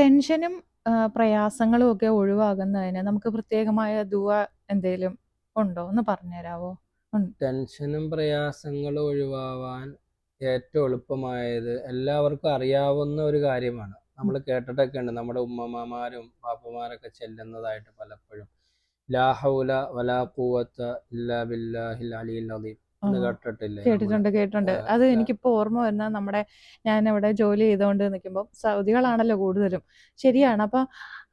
ടെൻഷനും പ്രയാസങ്ങളും ഒക്കെ ഒഴിവാകുന്നതിന് നമുക്ക് പ്രത്യേകമായ ദുവ എന്തെങ്കിലും ഉണ്ടോ? എന്ന് പറഞ്ഞുതരാവോ? ടെൻഷനും പ്രയാസങ്ങളും ഒഴിവാവാൻ ഏറ്റവും എളുപ്പമായത് എല്ലാവർക്കും അറിയാവുന്ന ഒരു കാര്യമാണ്. നമ്മൾ കേട്ടിട്ടൊക്കെ ഉണ്ട്. നമ്മുടെ ഉമ്മമാരും പാപ്പമാരൊക്കെ ചെല്ലുന്നതായിട്ട് പലപ്പോഴും. ലാഹൗല വലാ കൂവത്ത ഇല്ലാ ബില്ലാഹിൽ അലീൽ കേട്ടിട്ടില്ലേ കേട്ടിട്ടുണ്ട് കേട്ടിട്ടുണ്ട്. അത്. എനിക്കിപ്പോ ഓർമ്മ വരുന്ന നമ്മുടെ ഞാൻ അവിടെ ജോലി ചെയ്തുകൊണ്ട് നിൽക്കുമ്പോൾ സൗദികളാണല്ലോ കൂടുതലും. ശരിയാണ്. അപ്പൊ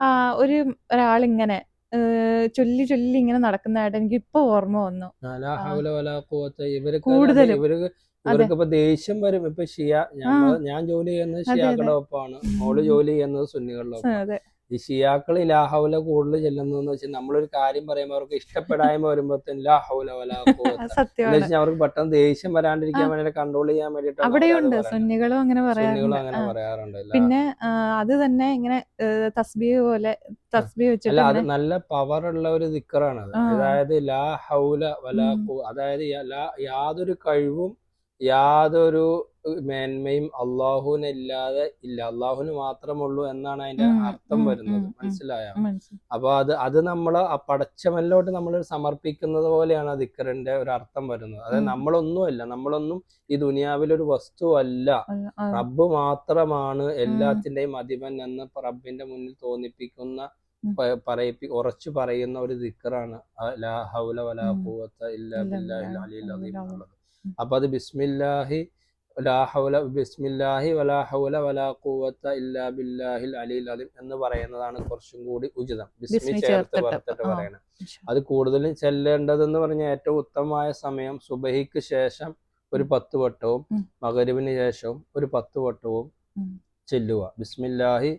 ആ ഒരു ഒരാളിങ്ങനെ ചൊല്ലി ചൊല്ലി ഇങ്ങനെ നടക്കുന്നതായിട്ട് എനിക്ക് ഇപ്പൊ ഓർമ്മ വന്നു. കൂടുതലും. ഇവർക്ക് ഇവർക്ക് ഇപ്പൊ ദേഷ്യം വരും. ഇപ്പൊ ഷിയ ഞാൻ ജോലി ചെയ്യുന്നത്. ഷിയാക്കളുടെ ഒപ്പമാണ് മോൾ ജോലി ചെയ്യുന്നത് സുന്നികളുടെ ഒപ്പം അതെ ഈ ഷിയാക്കൾ ലാഹൗല കൂടുതൽ ചെല്ലുന്നതെന്ന് വെച്ചാൽ നമ്മളൊരു കാര്യം പറയുമ്പോൾ അവർക്ക് ഇഷ്ടപ്പെടായ്മ വരുമ്പോഴത്തേന് ലാഹൗല അവർക്ക് പെട്ടെന്ന് ദേഷ്യം വരാണ്ടിരിക്കാൻ വേണ്ടി കൺട്രോൾ ചെയ്യാൻ വേണ്ടിട്ട് അവിടെയുണ്ട്. സുന്നികളും അങ്ങനെ പറയാറുണ്ട്. പിന്നെ അത് തന്നെ ഇങ്ങനെ തസ്ബീഹ് പോലെ തസ്ബീഹ് വെച്ചിട്ട് അത് നല്ല പവർ ഉള്ള ഒരു ദിക്കറാണ് അത് അതായത് ലാ ഹൗല വലാ അതായത് യാതൊരു കഴിവും യാതൊരു മേന്മയും അള്ളാഹുവിനില്ലാതെ ഇല്ല അള്ളാഹുവിന് മാത്രമുള്ളൂ എന്നാണ് അതിന്റെ അർത്ഥം വരുന്നത്. മനസ്സിലായോ. അപ്പൊ അത് അത് നമ്മൾ ആ പടച്ചവനിലോട്ട് നമ്മൾ സമർപ്പിക്കുന്നത് പോലെയാണ് ആ ദിക്കറിന്റെ ഒരു അർത്ഥം വരുന്നത് അതായത്. നമ്മളൊന്നുമല്ല നമ്മളൊന്നും ഈ ദുനിയാവിലൊരു വസ്തുവല്ല റബ്ബ് മാത്രമാണ് എല്ലാത്തിന്റെയും അധിപൻ എന്ന് റബ്ബിന്റെ മുന്നിൽ തോന്നിപ്പിക്കുന്ന പറയിപ്പി ഉറച്ചു പറയുന്ന ഒരു ദിക്കറാണ് ലാ ഹൗല വലാ ഉം. ഖുവത്ത ഇല്ലാ ബില്ലാഹിൽ അലിയിൽ അലീം അലിയിൽ എന്നുള്ളത്. അപ്പൊ അത് ബിസ്മില്ലാഹി ബിസ്മില്ലാഹി വലാ ഇല്ലാ ബില്ലാഹിൽ അലീം എന്ന് പറയുന്നതാണ് കുറച്ചും കൂടി ഉചിതം. ബിസ്മി ചേർത്ത് ചേർത്തിട്ട്. പറയണം. അത് കൂടുതലും ചെല്ലേണ്ടതെന്ന് പറഞ്ഞ ഏറ്റവും ഉത്തമമായ സമയം സുബഹിക്ക് ശേഷം ഒരു പത്ത് വട്ടവും മകരുവിന് ശേഷവും ഒരു പത്ത് വട്ടവും. ചെല്ലുക. ബിസ്മില്ലാഹി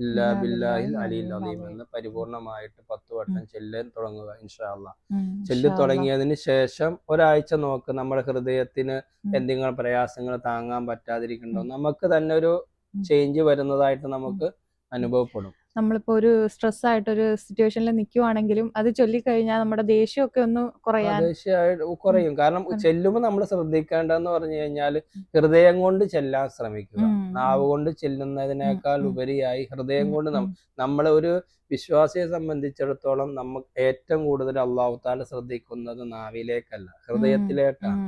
ഇല്ലാ ബില്ലാഹിൽ അലിയിൽ അലീം. എന്ന് പരിപൂർണമായിട്ട് പത്ത് വട്ടം ചെല്ലാൻ തുടങ്ങുക ഇൻഷാ അല്ലാ ഉം. ചെല്ലി തുടങ്ങിയതിന് ശേഷം ഒരാഴ്ച നോക്ക് നമ്മുടെ ഹൃദയത്തിന്. എന്തെങ്കിലും പ്രയാസങ്ങൾ താങ്ങാൻ പറ്റാതിരിക്കണ്ടോ നമുക്ക് തന്നെ ഒരു ചേഞ്ച് വരുന്നതായിട്ട് നമുക്ക് അനുഭവപ്പെടും. നമ്മളിപ്പോ ഒരു സ്ട്രെസ് ആയിട്ട് ഒരു സിറ്റുവേഷനിൽ നിൽക്കുവാണെങ്കിലും അത് ചൊല്ലിക്കഴിഞ്ഞാൽ നമ്മുടെ ദേഷ്യമൊക്കെ ഒന്ന് കുറയാൻ കുറയും. കാരണം ചെല്ലുമ്പോൾ നമ്മൾ ശ്രദ്ധിക്കേണ്ടതെന്ന് പറഞ്ഞു കഴിഞ്ഞാൽ ഹൃദയം കൊണ്ട് ചെല്ലാൻ ശ്രമിക്കുക. നാവ് കൊണ്ട് ചെല്ലുന്നതിനേക്കാൾ. ഉപരിയായി ഹൃദയം കൊണ്ട്. നമ്മളെ ഒരു വിശ്വാസിയെ സംബന്ധിച്ചിടത്തോളം നമുക്ക് ഏറ്റവും കൂടുതൽ അള്ളാഹു താല ശ്രദ്ധിക്കുന്നത് നാവിലേക്കല്ല ഹൃദയത്തിലേക്കാണ്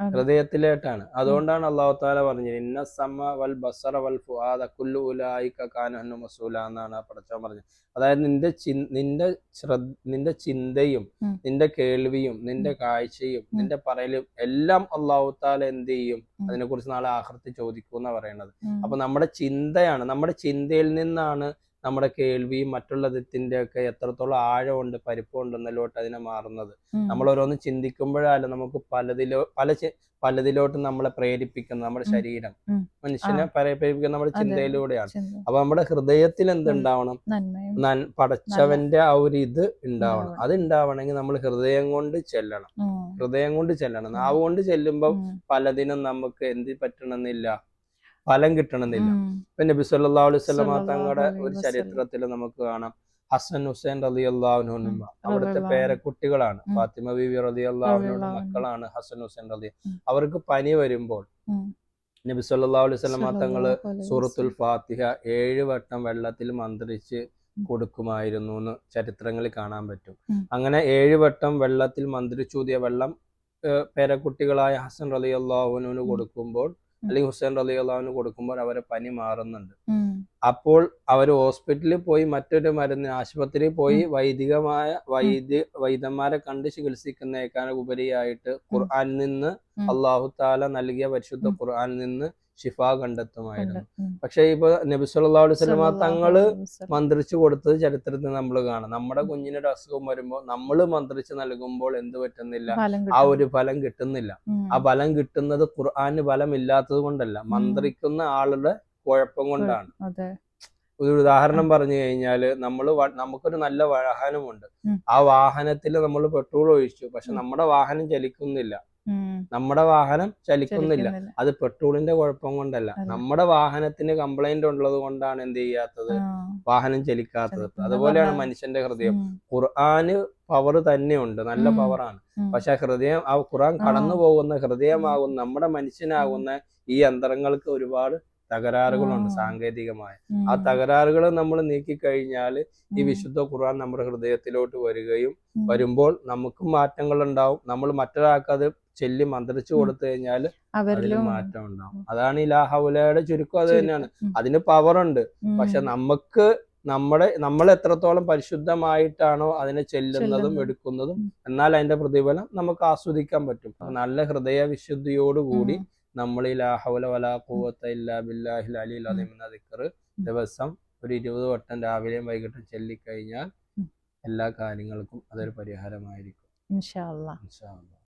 ഹൃദയത്തിലേക്കാണ് അതുകൊണ്ടാണ് അള്ളാഹു താല പറഞ്ഞത് ഇന്ന സമ വൽ ബസറ വൽ ഫുആദ കുല്ലു ഉലായിക കാനഹു മസൂല എന്നാണ് പടച്ചവൻ പറഞ്ഞത്. അതായത് നിന്റെ നിന്റെ ശ്രദ്ധ നിന്റെ ചിന്തയും നിന്റെ കേൾവിയും നിന്റെ കാഴ്ചയും നിന്റെ പറയലും എല്ലാം അള്ളാഹു താല എന്ത് ചെയ്യും. അതിനെക്കുറിച്ച് നാളെ ആഹൃത്തി ചോദിക്കും എന്നാ പറയണത്. അപ്പൊ നമ്മുടെ ചിന്തയാണ് നമ്മുടെ ചിന്തയിൽ നിന്നാണ് നമ്മുടെ കേൾവിയും മറ്റുള്ളതിന്റെ ഒക്കെ എത്രത്തോളം ആഴമുണ്ട് പരിപ്പുണ്ടെന്നല്ലോട്ട് അതിനെ മാറുന്നത്. നമ്മൾ ഓരോന്ന് ചിന്തിക്കുമ്പോഴല്ല നമുക്ക് പലതിലോ പല പലതിലോട്ട് നമ്മളെ പ്രേരിപ്പിക്കുന്നത് നമ്മുടെ ശരീരം. മനുഷ്യനെ. പ്രേരിപ്പിക്കുന്ന നമ്മുടെ ചിന്തയിലൂടെയാണ്. ചിന്ത. അപ്പൊ നമ്മുടെ ഹൃദയത്തിൽ എന്തുണ്ടാവണം? പടച്ചവന്റെ ആ ഒരു ഇത് ഉണ്ടാവണം. അത് ഉണ്ടാവണമെങ്കിൽ നമ്മൾ ഹൃദയം കൊണ്ട് ചെല്ലണം. ഹൃദയം കൊണ്ട് ചെല്ലണം. നാവ് കൊണ്ട് ചെല്ലുമ്പോൾ. പലതിനും നമുക്ക് എന്ത് പറ്റണമെന്നില്ല. ഫലം കിട്ടണമെന്നില്ല. ഇപ്പൊ നബി വസല്ലമ തങ്ങളുടെ ഒരു ചരിത്രത്തിൽ നമുക്ക് കാണാം. ഹസൻ ഹുസൈൻ റലി ഉം. അവിടുത്തെ പേരക്കുട്ടികളാണ്. ഫാത്തിമ ബീവി അൻഹയുടെ റളിയല്ലാഹു മക്കളാണ് ഹസൻ ഹുസൈൻ റലി അവർക്ക് പനി വരുമ്പോൾ നബി സല്ലാ അലൈഹി വസല്ലമ തങ്ങൾ സൂറത്തുൽ ഫാത്തിഹ ഏഴ് വട്ടം വെള്ളത്തിൽ മന്ത്രിച്ച്. കൊടുക്കുമായിരുന്നു എന്ന് ചരിത്രങ്ങളിൽ കാണാൻ പറ്റും. അങ്ങനെ ഏഴ് വട്ടം വെള്ളത്തിൽ മന്ത്രിച്ചൂതിയ വെള്ളം പേരക്കുട്ടികളായ ഹസൻ റലി അള്ളാഹുനു കൊടുക്കുമ്പോൾ. അല്ലെങ്കിൽ ഹുസൈൻ റളിയല്ലാഹുവിന് കൊടുക്കുമ്പോൾ അവരെ പനി മാറുന്നുണ്ട്. അപ്പോൾ അവർ ഹോസ്പിറ്റലിൽ പോയി മറ്റൊരു മരുന്ന് ആശുപത്രിയിൽ പോയി വൈദികമായ വൈദ്യ വൈദ്യന്മാരെ കണ്ട് ചികിത്സിക്കുന്നേക്കാൾ ഉപരിയായിട്ട് ഖുർആനിൽ നിന്ന്. അള്ളാഹു താല നൽകിയ പരിശുദ്ധ. ഖുർആനിൽ നിന്ന് ഷിഫ കണ്ടെത്തുമായിരുന്നു. പക്ഷെ ഇപ്പൊ നബി സല്ലല്ലാഹു അലൈഹി വസല്ലമ തങ്ങൾ മന്ത്രിച്ചു കൊടുത്തത് ചരിത്രത്തിൽ നമ്മൾ കാണാം. നമ്മുടെ കുഞ്ഞിനൊരു അസുഖം വരുമ്പോൾ നമ്മൾ മന്ത്രിച്ച് നൽകുമ്പോൾ എന്ത് പറ്റുന്നില്ല? ആ ഒരു ഫലം കിട്ടുന്നില്ല. ആ ഫലം കിട്ടുന്നത് ഖുർആന് ഫലമില്ലാത്തത് കൊണ്ടല്ല. മന്ത്രിക്കുന്ന ആളുടെ കുഴപ്പം കൊണ്ടാണ്. ഒരു ഉദാഹരണം പറഞ്ഞു കഴിഞ്ഞാൽ നമ്മൾ നമുക്കൊരു നല്ല വാഹനമുണ്ട്. ആ വാഹനത്തിൽ നമ്മൾ പെട്രോൾ ഒഴിച്ചു. പക്ഷെ നമ്മുടെ വാഹനം ചലിക്കുന്നില്ല. നമ്മുടെ വാഹനം ചലിക്കുന്നില്ല. അത് പെട്രോളിന്റെ കുഴപ്പം കൊണ്ടല്ല. നമ്മുടെ വാഹനത്തിന് കംപ്ലൈന്റ് ഉള്ളത് കൊണ്ടാണ് എന്ത് ചെയ്യാത്തത്? വാഹനം ചലിക്കാത്തത്. അതുപോലെയാണ് മനുഷ്യന്റെ ഹൃദയം. ഖുർആന് പവർ തന്നെയുണ്ട്. നല്ല പവറാണ്. പക്ഷെ ഹൃദയം ആ ഖുർആൻ. കടന്നു പോകുന്ന ഹൃദയമാകുന്ന നമ്മുടെ മനുഷ്യനാകുന്ന ഈ യന്ത്രങ്ങൾക്ക് ഒരുപാട് തകരാറുകളുണ്ട്. സാങ്കേതികമായ. ആ തകരാറുകൾ നമ്മൾ നീക്കി കഴിഞ്ഞാൽ ഈ വിശുദ്ധ ഖുർആൻ നമ്മുടെ ഹൃദയത്തിലോട്ട് വരികയും വരുമ്പോൾ നമുക്കും മാറ്റങ്ങൾ ഉണ്ടാവും നമ്മൾ മറ്റൊരാൾക്ക് അത് ചെല്ലി മന്ത്രിച്ചു. കൊടുത്തു കഴിഞ്ഞാൽ അവരിലും മാറ്റം ഉണ്ടാവും. അതാണ് ഈ ലാഹൗലയുടെ ചുരുക്കം അത് തന്നെയാണ്. അതിന് പവർ ഉണ്ട്. പക്ഷെ നമുക്ക് നമ്മുടെ നമ്മൾ എത്രത്തോളം പരിശുദ്ധമായിട്ടാണോ അതിനെ ചെല്ലുന്നതും എടുക്കുന്നതും എന്നാൽ അതിന്റെ പ്രതിഫലം നമുക്ക് ആസ്വദിക്കാൻ പറ്റും. നല്ല ഹൃദയ വിശുദ്ധിയോടുകൂടി. നമ്മൾ ഈ ലാഹൗല വലാ കൂവത്ത ഇല്ലാ ബില്ലാഹിൽ അലി അലീം എന്ന ദിക്ർ ദിവസം ഒരു ഇരുപത് വട്ടം രാവിലെയും വൈകിട്ടും ചൊല്ലിക്കഴിഞ്ഞാൽ എല്ലാ കാര്യങ്ങൾക്കും അതൊരു പരിഹാരമായിരിക്കും. ഇൻഷാ അല്ലാ.